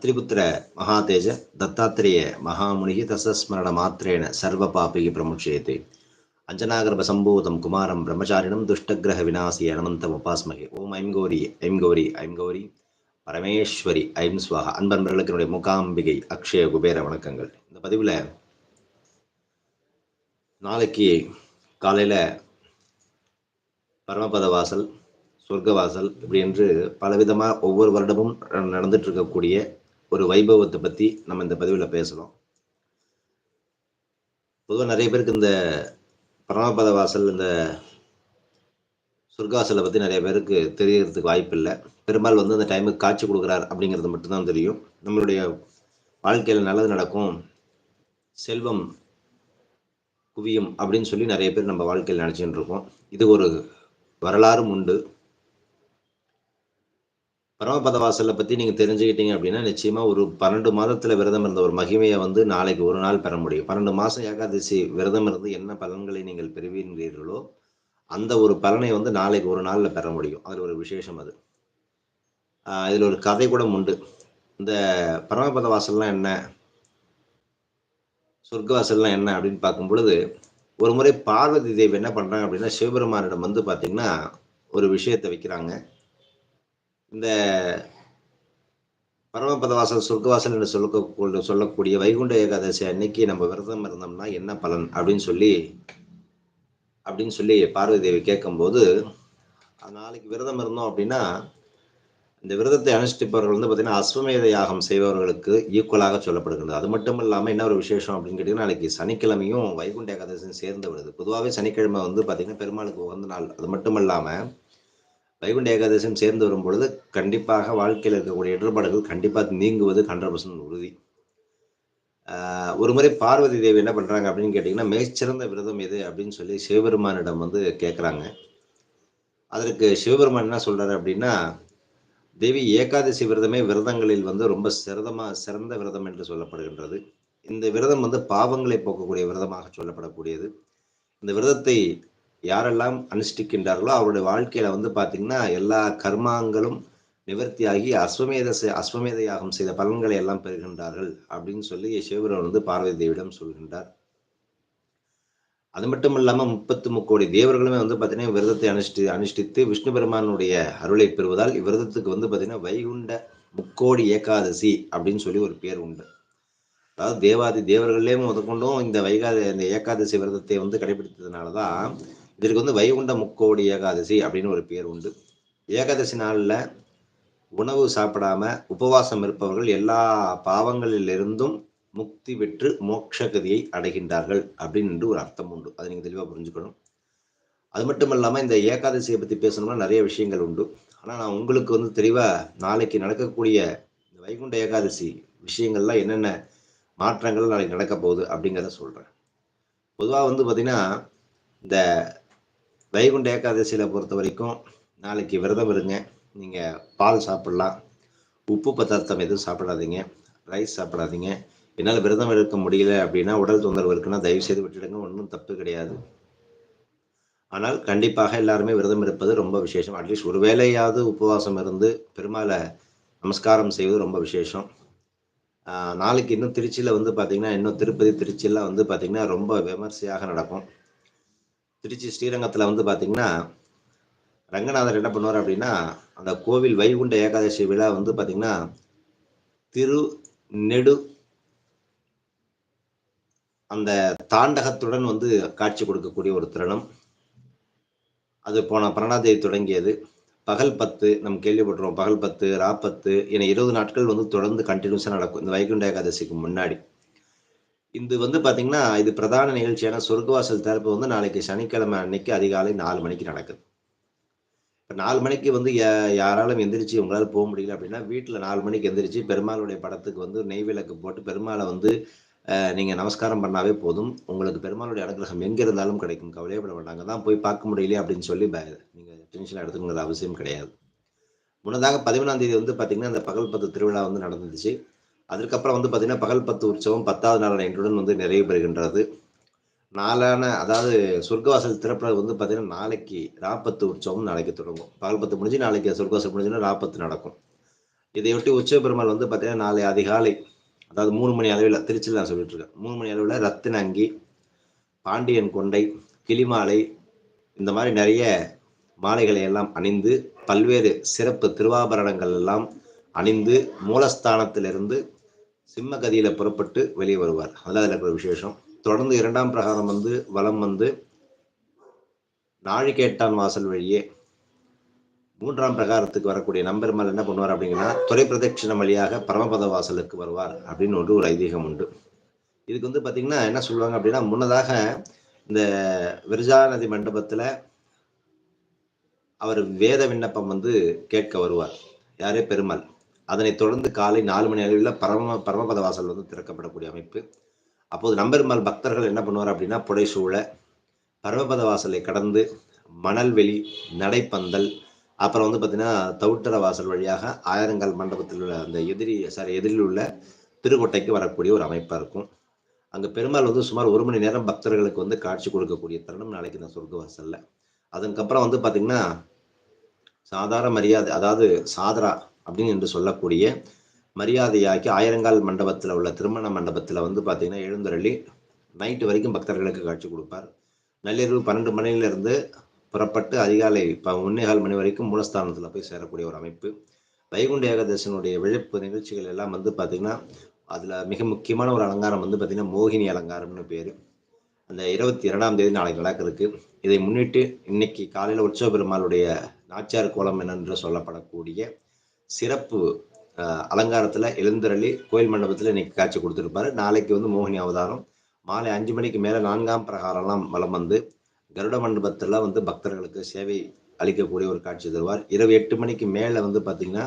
அத்ரிபுத்திர மகாதேஜ தத்தாத்திரேய மகாமுனிகி தசஸ்மரண மாத்திரேன சர்வ பாபிகி பிரமுட்சேதே அஞ்சனாகர்ப சம்பூதம் குமாரம் பிரம்மச்சாரிணம் துஷ்டகிரக விநாசி அனந்தம் உபாஸ்மகி. ஓம் ஐம் கௌரி ஐம் கௌரி ஐம் கௌரி. பரமேஸ்வரி ஐம் ஸ்வாகா அன்பன்பர்களுக்கு என்னுடைய முகாம்பிகை அக்ஷய குபேர வணக்கங்கள். இந்த பதிவில் நாளைக்கு காலையில் பரமபத வாசல் சொர்க்கவாசல் இப்படி என்று பலவிதமாக ஒவ்வொரு வருடமும் நடந்துட்டு இருக்கக்கூடிய ஒரு வைபவத்தை பற்றி நம்ம இந்த பதிவில் பேசணும். பொதுவாக நிறைய பேருக்கு இந்த பரமபத வாசல் இந்த சொர்க்காசலை பற்றி நிறைய பேருக்கு தெரியறதுக்கு வாய்ப்பு இல்லை. பெரும்பால் வந்து அந்த டைமுக்கு காட்சி கொடுக்குறார் அப்படிங்கிறது மட்டும்தான் தெரியும். நம்மளுடைய வாழ்க்கையில் நல்லது நடக்கும். செல்வம் குவியும் அப்படின்னு சொல்லி நிறைய பேர் நம்ம வாழ்க்கையில் நினச்சிட்டு இருக்கோம். இது ஒரு வரலாறும் உண்டு. பரமபத வாசலை பற்றி நீங்கள் தெரிஞ்சுக்கிட்டீங்க அப்படின்னா நிச்சயமாக ஒரு பன்னெண்டு மாதத்தில் விரதம் இருந்த ஒரு மகிமையை வந்து நாளைக்கு ஒரு நாள் பெற முடியும். பன்னெண்டு மாதம் ஏகாதசி விரதம் இருந்து என்ன பலன்களை நீங்கள் பெறுவீர்களோ அந்த ஒரு பலனை வந்து நாளைக்கு ஒரு நாளில் பெற முடியும். அதில் ஒரு விசேஷம் அது. இதில் ஒரு கதை கூட உண்டு. இந்த பரமபத வாசல்லாம் என்ன? சொர்க்க வாசல்லாம் என்ன அப்படின்னு பார்க்கும் பொழுது ஒரு முறை பார்வதி தேவி என்ன பண்ணுறாங்க அப்படின்னா சிவபெருமானிடம் வந்து பார்த்தீங்கன்னா ஒரு விஷயத்தை வைக்கிறாங்க. இந்த பரமபதவாசல் சொர்க்கவாசல் என்று சொல்ல சொல்லக்கூடிய வைகுண்ட ஏகாதசி அன்னைக்கு நம்ம விரதம் இருந்தோம்னா என்ன பலன் அப்படின்னு சொல்லி அப்படின்னு சொல்லி பார்வதி தேவி கேட்கும்போது நாளைக்கு விரதம் இருந்தோம் அப்படின்னா இந்த விரதத்தை அனுஷ்டிப்பவர்கள் வந்து பார்த்தீங்கன்னா அஸ்வமேத யாகம் செய்பவர்களுக்கு ஈக்குவலாக சொல்லப்படுகிறது. அது மட்டும் இல்லாமல் என்ன ஒரு விசேஷம் அப்படின்னு கேட்டிங்கன்னா நாளைக்கு சனிக்கிழமையும் வைகுண்ட ஏகாதசியும் சேர்ந்து விடுது. பொதுவாகவே சனிக்கிழமை வந்து பார்த்தீங்கன்னா பெருமாளுக்கு உகந்த நாள். அது மட்டும் இல்லாமல் வைகுண்ட ஏகாதசியும் சேர்ந்து வரும் பொழுது கண்டிப்பாக வாழ்க்கையில் இருக்கக்கூடிய இடர்பாடுகள் கண்டிப்பாக நீங்குவது ஹண்ட்ரட் பர்சன்ட் உறுதி. ஒரு முறை பார்வதி தேவி என்ன பண்ணுறாங்க அப்படின்னு கேட்டிங்கன்னா மிகச்சிறந்த விரதம் எது அப்படின்னு சொல்லி சிவபெருமானிடம் வந்து கேட்குறாங்க அதற்கு சிவபெருமான் என்ன சொல்கிறாரு அப்படின்னா தேவி ஏகாதசி விரதமே விரதங்களில் வந்து ரொம்ப சிறதமாக சிறந்த விரதம் என்று சொல்லப்படுகின்றது. இந்த விரதம் வந்து பாவங்களை போக்கக்கூடிய விரதமாக சொல்லப்படக்கூடியது. இந்த விரதத்தை யாரெல்லாம் அனுஷ்டிக்கின்றார்களோ அவருடைய வாழ்க்கையில வந்து பார்த்தீங்கன்னா எல்லா கர்மாங்களும் நிவர்த்தியாகி அஸ்வமேத அஸ்வமேத யாகம் செய்த பலன்களை எல்லாம் பெறுகின்றார்கள் அப்படின்னு சொல்லி சிவபெருமன் வந்து பார்வதி தேவியிடம் சொல்கின்றார். அது மட்டும் இல்லாமல் முப்பத்து முக்கோடி தேவர்களுமே வந்து பார்த்தீங்கன்னா விரதத்தை அனுஷ்டி அனுஷ்டித்து விஷ்ணு பெருமானுடைய அருளை பெறுவதால் இவ்விரதத்துக்கு வந்து பார்த்தீங்கன்னா வைகுண்ட முக்கோடி ஏகாதசி அப்படின்னு சொல்லி ஒரு பேர் உண்டு. அதாவது தேவாதி தேவர்களே முதற்கொண்டும் இந்த வைகாத இந்த ஏகாதசி விரதத்தை வந்து கடைபிடித்ததுனால தான் இதற்கு வந்து வைகுண்ட முக்கோடி ஏகாதசி அப்படின்னு ஒரு பேர் உண்டு. ஏகாதசி நாளில் உணவு சாப்பிடாம உபவாசம் இருப்பவர்கள் எல்லா பாவங்களிலிருந்தும் முக்தி பெற்று மோட்சகதியை அடைகின்றார்கள் அப்படின்னு ஒரு அர்த்தம் உண்டு. அதை நீங்கள் தெளிவாக புரிஞ்சுக்கணும். அது மட்டும் இல்லாமல் இந்த ஏகாதசியை பற்றி பேசணும்னா நிறைய விஷயங்கள் உண்டு. ஆனால் நான் உங்களுக்கு வந்து தெளிவாக நாளைக்கு நடக்கக்கூடிய இந்த வைகுண்ட ஏகாதசி விஷயங்கள்லாம் என்னென்ன மாற்றங்கள் நாளைக்கு நடக்க போகுது அப்படிங்கிறத சொல்கிறேன் பொதுவாக வந்து பார்த்திங்கன்னா இந்த வைகுண்ட ஏகாதசியில் பொறுத்த வரைக்கும் நாளைக்கு விரதம் இருங்க. நீங்கள் பால் சாப்பிட்லாம். உப்பு பதார்த்தம் எதுவும் சாப்பிடாதீங்க. ரைஸ் சாப்பிடாதீங்க. என்னால் விரதம் எடுக்க முடியல அப்படின்னா உடல் தொந்தரவு இருக்குன்னா தயவு செய்து விட்டுடுங்க. ஒன்றும் தப்பு கிடையாது. ஆனால் கண்டிப்பாக எல்லாருமே விரதம் இருப்பது ரொம்ப விசேஷம். அட்லீஸ்ட் ஒரு வேலையாவது உபவாசம் இருந்து பெருமாளை நமஸ்காரம் செய்வது ரொம்ப விசேஷம். நாளைக்கு இன்னும் திருச்சியில் வந்து பார்த்திங்கன்னா இன்னும் திருப்பதி திருச்சியெல்லாம் வந்து பார்த்தீங்கன்னா ரொம்ப விமர்சையாக நடக்கும். திருச்சி ஸ்ரீரங்கத்தில் வந்து பார்த்தீங்கன்னா ரங்கநாதர் என்ன பண்ணுவார் அப்படின்னா அந்த கோவில் வைகுண்ட ஏகாதசி விழா வந்து பார்த்தீங்கன்னா திரு நெடு அந்த தாண்டகத்துடன் வந்து காட்சி கொடுக்கக்கூடிய ஒரு தருணம். அது போன பிரணாதேவி தொடங்கியது. பகல் பத்து நம்ம கேள்விப்பட்டுருவோம் பகல் பத்து ராப்பத்து என இருபது நாட்கள் வந்து தொடர்ந்து கண்டினியூஸாக நடக்கும். இந்த வைகுண்ட ஏகாதசிக்கு முன்னாடி. இது வந்து பார்த்தீங்கன்னா இது பிரதான நிகழ்ச்சியான சொர்க்கவாசல் திறப்பு வந்து நாளைக்கு சனிக்கிழமை அன்னைக்கு அதிகாலை நாலு மணிக்கு நடக்குது. இப்போ நாலு மணிக்கு வந்து யாராலும் எந்திரிச்சு உங்களால் போக முடியல அப்படின்னா வீட்டில் நாலு மணிக்கு எந்திரிச்சு பெருமாளுடைய படத்துக்கு வந்து நெய் விளக்கு போட்டு பெருமாளை வந்து நீங்கள் நமஸ்காரம் பண்ணாவே போதும். உங்களுக்கு பெருமாளுடைய அனுகிரகம் எங்கே இருந்தாலும் கிடைக்கும். கவலையப்பட வேண்டாங்க தான் போய் பார்க்க முடியலையே அப்படின்னு சொல்லி நீங்கள் டென்ஷனாக எடுத்துக்கணுங்கிற அவசியம் கிடையாது. முன்னதாக பதிமூணாம் தேதி வந்து பார்த்தீங்கன்னா அந்த பகல் பத்து திருவிழா வந்து நடந்துச்சு. அதுக்கப்புறம் வந்து பார்த்தீங்கன்னா பகல் பத்து உற்சவம் பத்தாவது நாள் இன்றுடன் வந்து நிறைவு பெறுகின்றது. நாளான அதாவது சொர்க்கவாசல் திறப்புல வந்து பார்த்தீங்கன்னா நாளைக்கு ராப்பத்து உற்சவம் நாளைக்கு தொடங்கும். பகல் பத்து முடிஞ்சு நாளைக்கு சொர்க்கவாசல் முடிஞ்சுன்னா நாற்பத்து நடக்கும். இதையொட்டி உற்சவ பெருமாள் வந்து பார்த்தீங்கன்னா நாளை அதிகாலை அதாவது மூணு மணி அளவில் திருச்சியில் நான் சொல்லிட்டு இருக்கேன் மூணு மணி அளவில் ரத்தினங்கி பாண்டியன் கொண்டை கிளிமாலை இந்த மாதிரி நிறைய மாலைகளை எல்லாம் அணிந்து பல்வேறு சிறப்பு திருவாபரணங்கள் எல்லாம் அணிந்து மூலஸ்தானத்திலிருந்து சிம்மகதியில புறப்பட்டு வெளியே வருவார். அதில் அதில் இருக்கிற விசேஷம். தொடர்ந்து இரண்டாம் பிரகாரம் வந்து வலம் வந்து நாழிகேட்டான் வாசல் வழியே மூன்றாம் பிரகாரத்துக்கு வரக்கூடிய நம்பெருமாள் என்ன பண்ணுவார் அப்படிங்கன்னா துறை பிரதட்சிணம் வழியாக பரமபத வாசலுக்கு வருவார் அப்படின்னு ஒன்று ஒரு ஐதீகம் உண்டு. இதுக்கு வந்து பார்த்தீங்கன்னா என்ன சொல்லுவாங்க அப்படின்னா முன்னதாக இந்த விரஜா நதி மண்டபத்தில் அவர் வேத விண்ணப்பம் வந்து கேட்க வருவார். யாரே? பெருமாள். அதனைத் தொடர்ந்து காலை நாலு மணி அளவில் பரம பரமபத வாசல் வந்து திறக்கப்படக்கூடிய அமைப்பு. அப்போது நம்பெருமாள் பக்தர்கள் என்ன பண்ணுவார் அப்படின்னா புடைசூழ பரமபத வாசலை கடந்து மணல்வெளி நடைப்பந்தல் அப்புறம் வந்து பார்த்தீங்கன்னா தவுட்டர வாசல் வழியாக ஆயிரங்கால் மண்டபத்தில் உள்ள அந்த எதிரி சாரி எதிரில் உள்ள திருக்கோட்டைக்கு வரக்கூடிய ஒரு அமைப்பாக இருக்கும். அங்கே பெருமாள் வந்து சுமார் ஒரு மணி நேரம் பக்தர்களுக்கு வந்து காட்சி கொடுக்கக்கூடிய தருணம் நாளைக்கு இந்த சொர்க்க வாசலில். அதுக்கப்புறம் வந்து பார்த்தீங்கன்னா சாதாரண மரியாதை அதாவது சாதரா அப்படின்னு என்று சொல்லக்கூடிய மரியாதையாக்கி ஆயிரங்கால் மண்டபத்தில் உள்ள திருமண மண்டபத்தில் வந்து பார்த்தீங்கன்னா எழுந்தருளி நைட்டு வரைக்கும் பக்தர்களுக்கு காட்சி கொடுப்பார். நள்ளிரவு பன்னெண்டு மணியிலிருந்து புறப்பட்டு அதிகாலை இப்போ ஒன்னேகால் மணி வரைக்கும் மூலஸ்தானத்தில் போய் சேரக்கூடிய ஒரு அமைப்பு. வைகுண்ட ஏகாதசனுடைய விழிப்பு நிகழ்ச்சிகள் எல்லாம் வந்து பார்த்திங்கன்னா அதில் மிக முக்கியமான ஒரு அலங்காரம் வந்து பார்த்திங்கன்னா மோகினி அலங்காரம்னு பேர். அந்த இருபத்தி இரண்டாம் தேதி நாளைக்கு நடக்கிறதுக்கு. இதை முன்னிட்டு இன்னைக்கு காலையில் உற்சவ பெருமாளுடைய நாச்சியார் கோலம் என்னென்று சொல்லப்படக்கூடிய சிறப்பு அலங்காரத்தில் எழுந்தரளி கோயில் மண்டபத்தில் இன்னைக்கு காட்சி கொடுத்துருப்பாரு. நாளைக்கு வந்து மோகினி அவதாரம். மாலை அஞ்சு மணிக்கு மேலே நான்காம் பிரகாரம்லாம் வலம் வந்து கருட மண்டபத்தில் வந்து பக்தர்களுக்கு சேவை அளிக்கக்கூடிய ஒரு காட்சி தருவார். இரவு எட்டு மணிக்கு மேலே வந்து பார்த்தீங்கன்னா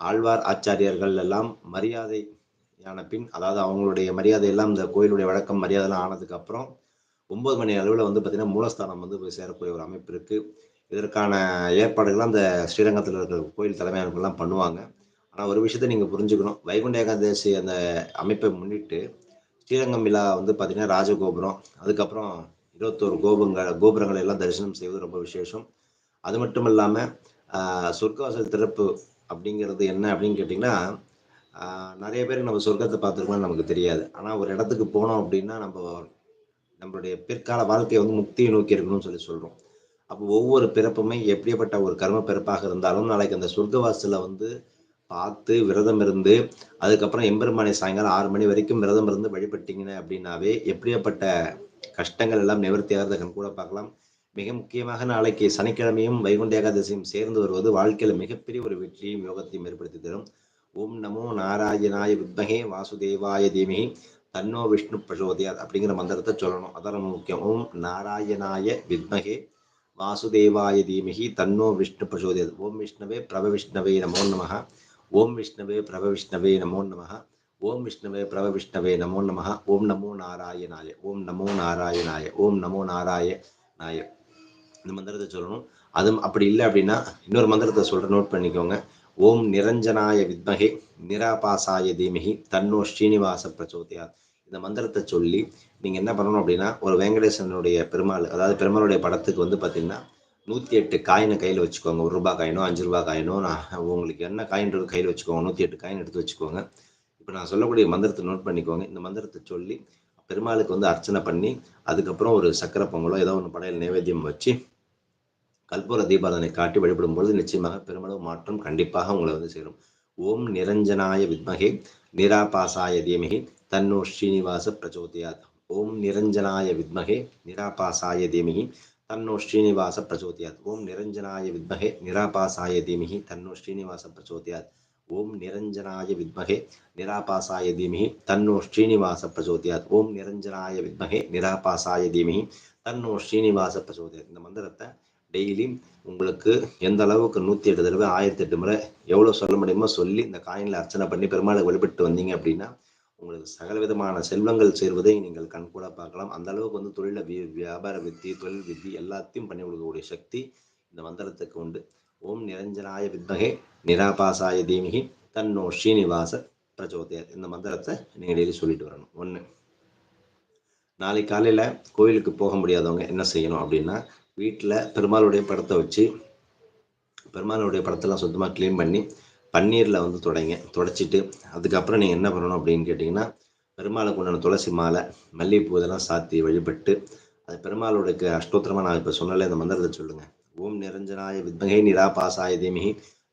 ஆழ்வார் ஆச்சாரியர்கள் எல்லாம் மரியாதையான பின் அதாவது அவங்களுடைய மரியாதை எல்லாம் இந்த கோயிலுடைய வழக்கம் மரியாதைலாம் ஆனதுக்கு அப்புறம் ஒன்பது மணி அளவில் வந்து பார்த்தீங்கன்னா மூலஸ்தானம் வந்து போய் சேரக்கூடிய ஒரு அமைப்பு இருக்குது இதற்கான ஏற்பாடுகள்லாம் அந்த ஸ்ரீரங்கத்தில் இருக்கிற கோயில் தலைமையாளர்கள்லாம் பண்ணுவாங்க. ஆனால் ஒரு விஷயத்த நீங்கள் புரிஞ்சுக்கணும். வைகுண்ட ஏகாதசி அந்த அமைப்பை முன்னிட்டு ஸ்ரீரங்கம் விழா வந்து பார்த்தீங்கன்னா ராஜகோபுரம் அதுக்கப்புறம் இருபத்தோரு கோபுரங்கள் கோபுரங்களை எல்லாம் தரிசனம் செய்வது ரொம்ப விசேஷம். அது மட்டும் இல்லாமல் சொர்க்கவாசல் திறப்பு அப்படிங்கிறது என்ன அப்படின்னு கேட்டிங்கன்னா நிறைய பேர் நம்ம சொர்க்கத்தை பார்த்துருக்கோம்னு நமக்கு தெரியாது. ஆனால் ஒரு இடத்துக்கு போனோம் அப்படின்னா நம்ம நம்மளுடைய பிற்கால வாழ்க்கையை வந்து முக்தியை நோக்கி இருக்கணும்னு சொல்லி சொல்கிறோம் அப்போ ஒவ்வொரு பிறப்புமே எப்படிப்பட்ட ஒரு கர்ம பிறப்பாக இருந்தாலும் நாளைக்கு அந்த சொர்க்கவாசலில் வந்து பார்த்து விரதம் இருந்து அதுக்கப்புறம் எம்பெருமானை சாயங்காலம் ஆறு மணி வரைக்கும் விரதம் இருந்து வழிபட்டீங்க அப்படின்னாவே எப்படியாப்பட்ட கஷ்டங்கள் எல்லாம் நிவர்த்தி ஆகிறத கண் கூட பார்க்கலாம். மிக முக்கியமாக நாளைக்கு சனிக்கிழமையும் வைகுண்ட ஏகாதசியும் சேர்ந்து வருவது வாழ்க்கையில் மிகப்பெரிய ஒரு வெற்றியையும் யோகத்தையும் ஏற்படுத்தி தரும். ஓம் நமோ நாராயணாய வித்மகே வாசுதேவாய தீமிகி தன்னோ விஷ்ணு பிரசோதியார் அப்படிங்கிற மந்திரத்தை சொல்லணும். அதான் ரொம்ப முக்கியம். ஓம் நாராயணாய வித்மகே வாசுதேவாய தீமகி தன்னோ விஷ்ணு பிரசோதியார் ஓம் விஷ்ணவே பிரப விஷ்ணவே நமோ நமக ஓம் விஷ்ணவே பிரப விஷ்ணவே நமோ நமக ஓம் விஷ்ணவே பிரப விஷ்ணவே நமோ நம ஓம் நமோ நாராயணாய ஓம் நமோ நாராயணாய ஓம் நமோ நாராயணாய இந்த மந்திரத்தை சொல்லணும். அதுவும் அப்படி இல்லை அப்படின்னா இன்னொரு மந்திரத்தை சொல்கிற நோட் பண்ணிக்கோங்க. ஓம் நிரஞ்சனாய வித்மகே நிராபாசாய தீமகி தன்னோ ஸ்ரீனிவாச பிரச்சோதியா இந்த மந்திரத்தை சொல்லி நீங்கள் என்ன பண்ணணும் அப்படின்னா ஒரு வெங்கடேசனுடைய பெருமாள் அதாவது பெருமாளுடைய படத்துக்கு வந்து பார்த்தீங்கன்னா நூற்றி எட்டு காயினை கையில் வச்சுக்கோங்க. ஒரு ரூபாய் காயினோ அஞ்சு ரூபாய் காயினோ நான் உங்களுக்கு என்ன காயின்றது கையில் வச்சுக்கோங்க. நூற்றி எட்டு காயின் எடுத்து வச்சுக்கோங்க. இப்போ நான் சொல்லக்கூடிய மந்திரத்தை நோட் பண்ணிக்கோங்க. இந்த மந்திரத்தை சொல்லி பெருமாளுக்கு வந்து அர்ச்சனை பண்ணி அதுக்கப்புறம் ஒரு சக்கரை பொங்கலோ ஏதோ ஒன்று படையல் நைவேத்தியம் வச்சு கற்பூர தீபாரதனை காட்டி வழிபடும் பொழுது நிச்சயமாக பெருமளவு மாற்றம் கண்டிப்பாக உங்களை வந்து சேரும். ஓம் நிரஞ்சனாய வித்மகே நிராபாசாய தீமகி தன்னோ ஸ்ரீனிவாச பிரச்சோதியாத். ஓம் நிரஞ்சனாய வித்மகே நிராபாசாய தீமிகி தன்னோ ஸ்ரீனிவாச பிரச்சோதியாத் ஓம் நிரஞ்சனாய வித்மகே நிராபாசாய தீமிகி தன்னோ ஸ்ரீனிவாச பிரச்சோதியாத் ஓம் நிரஞ்சனாய வித்மகே நிராபாசாய தீமிகி தன்னோ ஸ்ரீனிவாச பிரச்சோதியாத் ஓம் நிரஞ்சனாய வித்மகே நிராபாசாய தீமிகி தன்னோ ஸ்ரீனிவாச பிரச்சோதியாத் இந்த மந்திரத்தை டெய்லி உங்களுக்கு எந்த அளவுக்கு நூற்றி எட்டு தடவை ஆயிரத்தி எட்டு முறை எவ்வளோ சொல்ல முடியுமோ சொல்லி இந்த காயினில் அர்ச்சனை பண்ணி பெருமாளை வழிபட்டு வந்தீங்க அப்படின்னா உங்களுக்கு சகல விதமான செல்வங்கள் சேர்வதை நீங்கள் கண்கூட பார்க்கலாம். அந்த அளவுக்கு வந்து தொழில வியாபார வித்தி தொழில் வித்தி எல்லாத்தையும் பண்ணி கொடுக்கக்கூடிய சக்தி இந்த மந்திரத்துக்கு உண்டு. ஓம் நிரஞ்சனாய வித்மகே நிராபாசாய தீமிகி தன்னோ ஸ்ரீனிவாச பிரச்சோதயர். இந்த மந்திரத்தை நீங்கள் டெய்லி சொல்லிட்டு வரணும். ஒன்று நாளை காலையில் கோயிலுக்கு போக முடியாதவங்க என்ன செய்யணும் அப்படின்னா வீட்டில் பெருமாளுடைய படத்தை வச்சு பெருமாளுடைய படத்தெல்லாம் சுத்தமாக க்ளீன் பண்ணி பன்னீரில் வந்து தொடங்க தொடச்சிட்டு அதுக்கப்புறம் நீங்கள் என்ன பண்ணணும் அப்படின்னு கேட்டிங்கன்னா பெருமாளுக்கு உண்டான துளசி மாலை மல்லிகைப்பூ இதெல்லாம் சாத்தி வழிபட்டு அது பெருமாளோட அஷ்டோத்திரமாக நான் இப்போ சொன்னல இந்த மந்திரத்தை சொல்லுங்கள் ஓம் நிரஞ்சனாய வித்மகை நிராபாசாய தேமிகி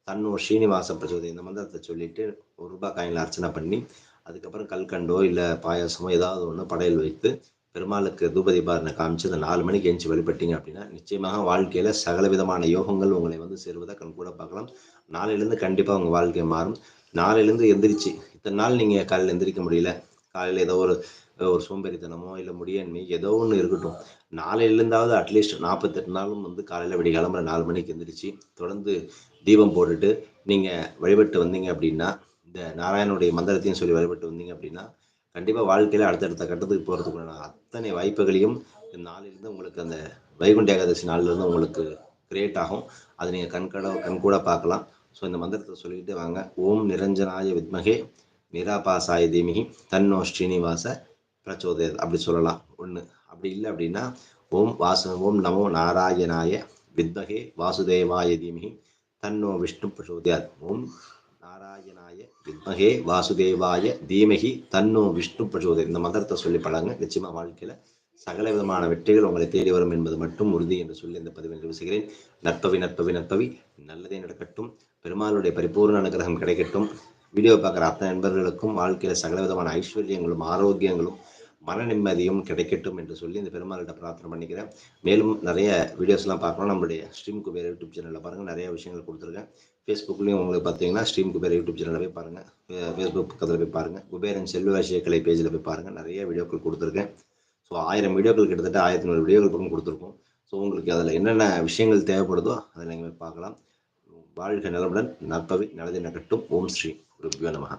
தன்னோர் ஸ்ரீனிவாச பிரச்சோதை இந்த மந்திரத்தை சொல்லிட்டு ஒரு ரூபாய் காயினில் அர்ச்சனை பண்ணி அதுக்கப்புறம் கல்கண்டோ இல்லை பாயாசமோ ஏதாவது ஒன்று படையல் வைத்து பெருமாளுக்கு தூபதீபாரனை காமிச்சு அந்த நாலு மணிக்கு எஞ்சி வழிபட்டீங்க அப்படின்னா நிச்சயமாக வாழ்க்கையில் சகல விதமான யோகங்கள் உங்களை வந்து சேருவதை கண்கூட பார்க்கலாம். நாளையிலேருந்து கண்டிப்பாக உங்கள் வாழ்க்கை மாறும். நாளையிலேருந்து எந்திரிச்சு இத்தனை நாள் நீங்கள் காலையில் எந்திரிக்க முடியல. காலையில் ஏதோ ஒரு ஒரு சோம்பேறித்தனமோ இல்லை முடியாண்மை ஏதோ ஒன்று இருக்கட்டும். நாளையிலேருந்தாவது அட்லீஸ்ட் நாற்பத்தெட்டு நாளும் வந்து காலையில் விடிய கிளம்புற நாலு மணிக்கு எந்திரிச்சு தொடர்ந்து தீபம் போட்டுட்டு நீங்கள் வழிபட்டு வந்தீங்க அப்படின்னா இந்த நாராயணனுடைய மந்திரத்தையும் சொல்லி வழிபட்டு வந்தீங்க அப்படின்னா கண்டிப்பாக வாழ்க்கையில் அடுத்தடுத்த கட்டத்துக்கு போகிறதுக்குள்ள அத்தனை வாய்ப்புகளையும் இந்த நாளிலிருந்து உங்களுக்கு அந்த வைகுண்ட ஏகாதசி நாளிலிருந்து உங்களுக்கு கிரியேட் ஆகும். அதை நீங்கள் கண்கட கண்கூட பார்க்கலாம். ஸோ இந்த மந்திரத்தை சொல்லிட்டு வாங்க. ஓம் நிரஞ்சனாய வித்மகே நிராபாசாய தீமிகி தன்னோ ஸ்ரீனிவாச பிரச்சோதயத் அப்படி சொல்லலாம். ஒன்று அப்படி இல்லை அப்படின்னா ஓம் வாசு ஓம் நமோ நாராயணாய வித்மகே வாசுதேவாய தீமிகி தன்னோ விஷ்ணு பிரச்சோதயாத். ஓம் நாராயணாய வித்மகே வாசுதேவாய தீமகி தன்னோ விஷ்ணு பிரச்சோதயம் இந்த மந்திரத்தை சொல்லி பழங்க நிச்சயமாக வாழ்க்கையில் சகல விதமான வெற்றிகள் உங்களை தேடி வரும் என்பது மட்டும் உறுதி என்று சொல்லி இந்த பதிவை நிறைவு செய்கிறேன். நற்பவி நற்பவி நற்பவி நல்லதே நடக்கட்டும். பெருமாளுடைய பரிபூர்ண அனுகிரகம் கிடைக்கட்டும். வீடியோ பார்க்குற அத்தனை நண்பர்களுக்கும் வாழ்க்கையில் சகல விதமான ஐஸ்வர்யங்களும் ஆரோக்கியங்களும் மன நிம்மதியும் கிடைக்கட்டும் என்று சொல்லி இந்த பெருமாள்கிட்ட பிரார்த்தனை பண்ணிக்கிறேன். மேலும் நிறைய வீடியோஸ்லாம் பார்க்கணும். நம்மளுடைய ஸ்ட்ரீம் குபேர் யூடியூப் சேனலில் பாருங்கள் நிறைய விஷயங்கள் கொடுத்துருக்கேன். ஃபேஸ்புக்லேயும் உங்களுக்கு பார்த்தீங்கன்னா ஸ்ட்ரீம் குபேர் யூடியூப் சேனலில் போய் பாருங்கள் ஃபேஸ்புக் பக்கத்தில் போய் பாருங்கள் குபேரன் செல்வராசிய கலை பேஜில் போய் பாருங்கள் நிறைய வீடியோக்கள் கொடுத்துருக்கேன். ஸோ ஆயிரம் வீடியோக்கள் கிட்டத்தட்ட ஆயிரத்தி நூறு வீடியோக்கள் பக்கம் கொடுத்துருக்கோம். ஸோ உங்களுக்கு அதில் என்னென்ன விஷயங்கள் தேவைப்படுதோ அதை நீங்கள் பார்க்கலாம். வாழ்க நலமுடன். நற்பவி நல்லதை நகட்டும் ஓம் ஸ்ரீ குருபியோ நமகா.